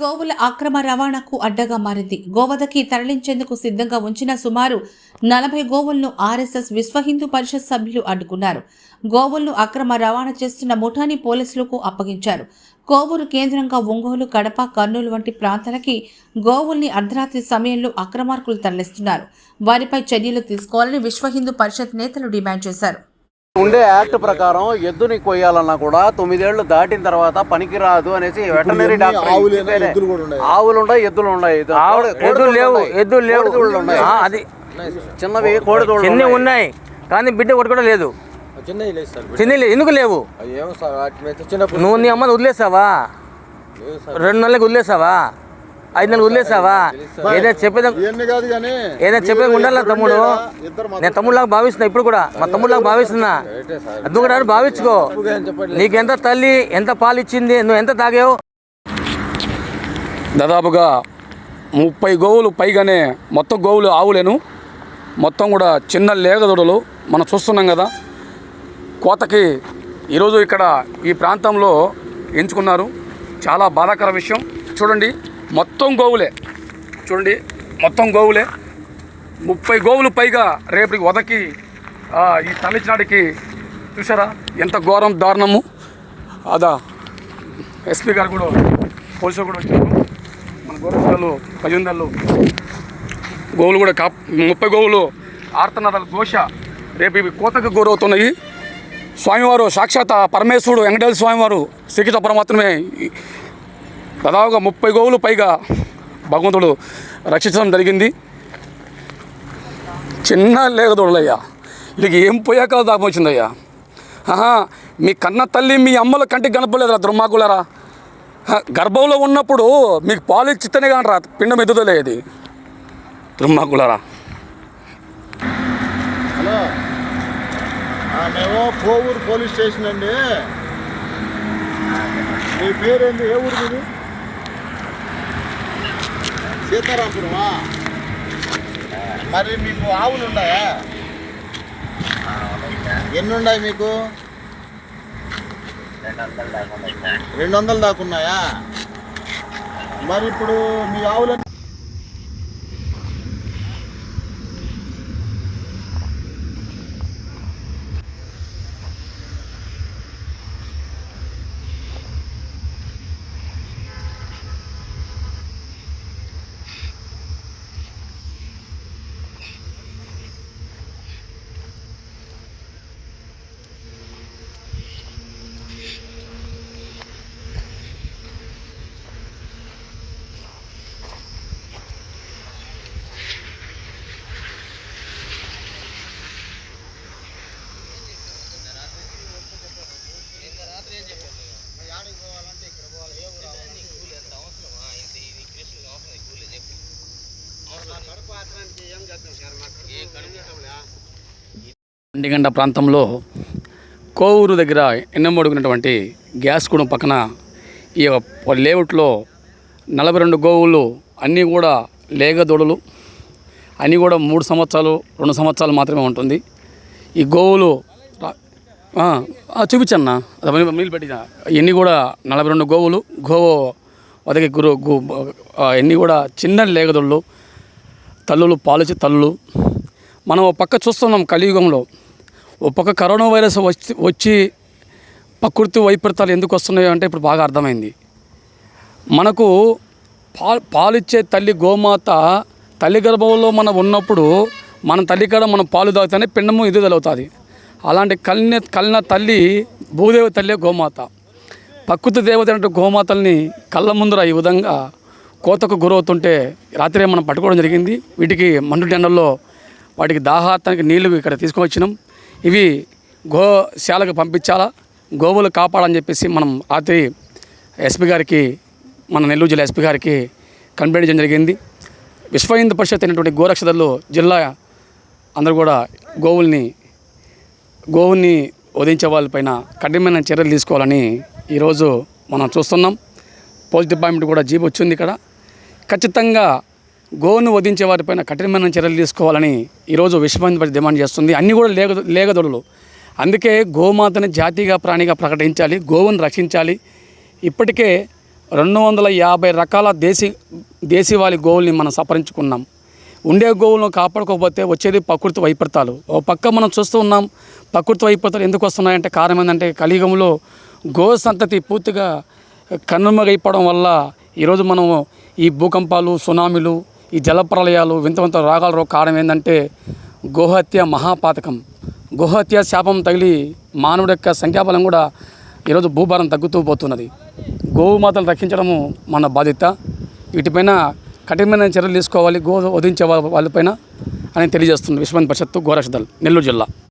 గోవుల అక్రమ రవాణాకు అడ్డగా మారింది. గోవధకి తరలించేందుకు సిద్ధంగా ఉంచిన సుమారు నలభై గోవులను ఆర్ఎస్ఎస్ విశ్వ హిందూ పరిషత్ సభ్యులు అడ్డుకున్నారు. గోవులను అక్రమ రవాణా చేస్తున్న ముఠాని పోలీసులకు అప్పగించారు. కోవూరు కేంద్రంగా ఒంగోలు కడప కర్నూలు వంటి ప్రాంతాలకి గోవుల్ని అర్ధరాత్రి సమయంలో అక్రమార్కులు తరలిస్తున్నారు. వారిపై చర్యలు తీసుకోవాలని విశ్వ హిందూ పరిషత్ నేతలు డిమాండ్ చేశారు. ఉండే యాక్ట్ ప్రకారం ఎద్దుని కొయ్యాలన్నా కూడా తొమ్మిదేళ్ళు దాటిన తర్వాత పనికిరాదు అనేసి వెటనరీ డాక్టర్. ఆవులు ఉన్నాయి. ఎద్దులు ఉన్నాయి. ఎద్దులు లేవు. ఎద్దులు లేవు. అది చిన్నవి కోడి చిన్నవి ఉన్నాయి. కానీ బిడ్డ ఒకటి కూడా లేదు. చిన్న ఎందుకు లేవు? నువ్వు నీ అమ్మని వదిలేసావా? లేదు సార్. రెండు నెలలకు వదిలేసావా? ఐదు నెలలు వదిలేసావా? ఏదైనా చెప్పేదా ఏదైనా చెప్పేది ఉండాలి తమ్ముడు. నేను తమ్ముడులాగా భావిస్తున్నా ఇప్పుడు కూడా. మా తమ్ముడులాగా భావిస్తున్నా. కూడా భావించుకో. చెప్పండి నీకెంత తల్లి ఎంత పాలు ఇచ్చింది నువ్వు ఎంత తాగావు? దాదాపుగా ముప్పై గోవులు పైగానే మొత్తం గోవులు ఆవులేను. మొత్తం కూడా చిన్న లేగదొడలు. మనం చూస్తున్నాం కదా. కోతకి ఈరోజు ఇక్కడ ఈ ప్రాంతంలో ఎంచుకున్నారు. చాలా బాధాకర విషయం. చూడండి. మొత్తం గోవులే. చూడండి మొత్తం గోవులే. ముప్పై గోవులు పైగా రేపటికి వదకి ఈ తల్లిచినాడికి చూసారా ఎంత ఘోరం దారుణము. అదా ఎస్పీ గారు కూడా పోలీసులు కూడా వచ్చారు. మన గోరక్షలు పజిందళ్ళు గోవులు కూడా కాప్ ముప్పై గోవులు ఆర్తనాదాలు ఘోష రేపు ఇవి కోతకు గురవుతున్నాయి. స్వామివారు సాక్షాత్ పరమేశ్వరుడు వెంకటేశ్వర స్వామివారు శ్రీకృష్ణ పరమాత్మే దాదాపుగా ముప్పై గోవులు పైగా భగవంతుడు రక్షించడం జరిగింది. చిన్న లేగదోడులయ్యా. వీళ్ళకి ఏం పోయాక దాపం వచ్చిందయ్యా. ఆహా మీ కన్న తల్లి మీ అమ్మల కంటికి కనపడలేదురా దుర్మాకులరా గర్భంలో ఉన్నప్పుడు మీకు పాలు ఇచ్చితేనే కానీ రా పిండం ఇది దుర్మాకులరా హలో. మేము కోవూరు పోలీస్ స్టేషన్ అండి. మీ పేరేంటి ఏ ఊరు మీది? సీతారాంపురమా మరి మీకు ఆవులు ఉన్నాయా? ఎన్ని ఉన్నాయి మీకు? రెండు వందలు దాకా ఉన్నాయా? మరి ఇప్పుడు మీ ఆవులు గంట ప్రాంతంలో కోవూరు దగ్గర ఎన్నమడుగునటువంటి గ్యాస్ కూడా పక్కన ఈ లేఅవుట్లో నలభై రెండు గోవులు అన్నీ కూడా లేగదొడలు అన్నీ కూడా మూడు సంవత్సరాలు రెండు సంవత్సరాలు మాత్రమే ఉంటుంది ఈ గోవులు చూపించన్న నీళ్ళు పెట్టిన ఇవన్నీ కూడా నలభై రెండు గోవులు గోవు వదకి గురు ఎన్ని కూడా చిన్న లేగదొళ్ళు తల్లులు పాలిచ్చే తల్లులు. మనం ఒక పక్క చూస్తున్నాం కలియుగంలో. ఒక పక్క కరోనా వైరస్ వచ్చి వచ్చి ప్రకృతి వైపరీతాలు ఎందుకు వస్తున్నాయో అంటే ఇప్పుడు బాగా అర్థమైంది. మనకు పాలు పాలిచ్చే తల్లి గోమాత తల్లి గర్భంలో మనం ఉన్నప్పుడు మన తల్లి కాడ మనం పాలు తాగితేనే పిండము ఎదుగుదలవుతుంది అలాంటి కలిన కలిన తల్లి భూదేవి తల్లి గోమాత. ప్రకృతి దేవత అంటే గోమాతల్ని కళ్ళ ముందర ఈ విధంగా కోతకు గురవుతుంటే రాత్రి మనం పట్టుకోవడం జరిగింది. వీటికి మండు ఎండల్లో వాటికి దాహార్తానికి నీళ్ళు ఇక్కడ తీసుకువచ్చినాం ఇవి గోశాలకు పంపించాలా గోవులు కాపాడని చెప్పేసి మనం రాత్రి ఎస్పీ గారికి మన నెల్లూరు జిల్లా ఎస్పీ గారికి కంప్లైంట్ చేయడం జరిగింది. విశ్వ హిందూ పరిషత్ అయినటువంటి గోరక్షదల్లో జిల్లా అందరూ కూడా గోవుల్ని గోవుల్ని వధించే వాళ్ళపైన కఠినమైన చర్యలు తీసుకోవాలని ఈరోజు మనం చూస్తున్నాం. పోలీస్ డిపార్ట్మెంట్ కూడా జీప్ వచ్చింది ఇక్కడ. ఖచ్చితంగా గోవును వధించే వారిపైన కఠినమైన చర్యలు తీసుకోవాలని ఈరోజు విశ్వమంది డిమాండ్ చేస్తుంది. అన్నీ కూడా లేగ లేగదొడలు అందుకే గోమాతని జాతీయ ప్రాణిగా ప్రకటించాలి గోవును రక్షించాలి. ఇప్పటికే రెండు వందల యాభై రకాల దేశీ దేశీవాళి గోవుల్ని మనం సపరించుకున్నాం. ఉండే గోవులను కాపాడుకోకపోతే వచ్చేది ప్రకృతి వైపరీతాలు. ఓ పక్క మనం చూస్తూ ఉన్నాం ప్రకృతి వైపరీతాలు ఎందుకు వస్తున్నాయంటే కారణం ఏంటంటే కలియుగంలో గో సంతతి పూర్తిగా కనుమగైపోవడం వల్ల ఈరోజు మనము ఈ భూకంపాలు సునామీలు ఈ జలప్రలయాలు వింత వింత రాగాల కారణం ఏంటంటే గోహత్య మహాపాతకం. గోహత్య శాపం తగిలి మానవుడి యొక్క సంఖ్యాబలం కూడా ఈరోజు భూభారం తగ్గుతూ పోతున్నది. గోమాతను రక్షించడము మన బాధ్యత. వీటిపైన కఠినమైన చర్యలు తీసుకోవాలి గో వధించే వాళ్ళ- వాళ్ళపైన అని తెలియజేస్తుంది విశ్వ పరిషత్తు గోరక్షదల్ నెల్లూరు జిల్లా.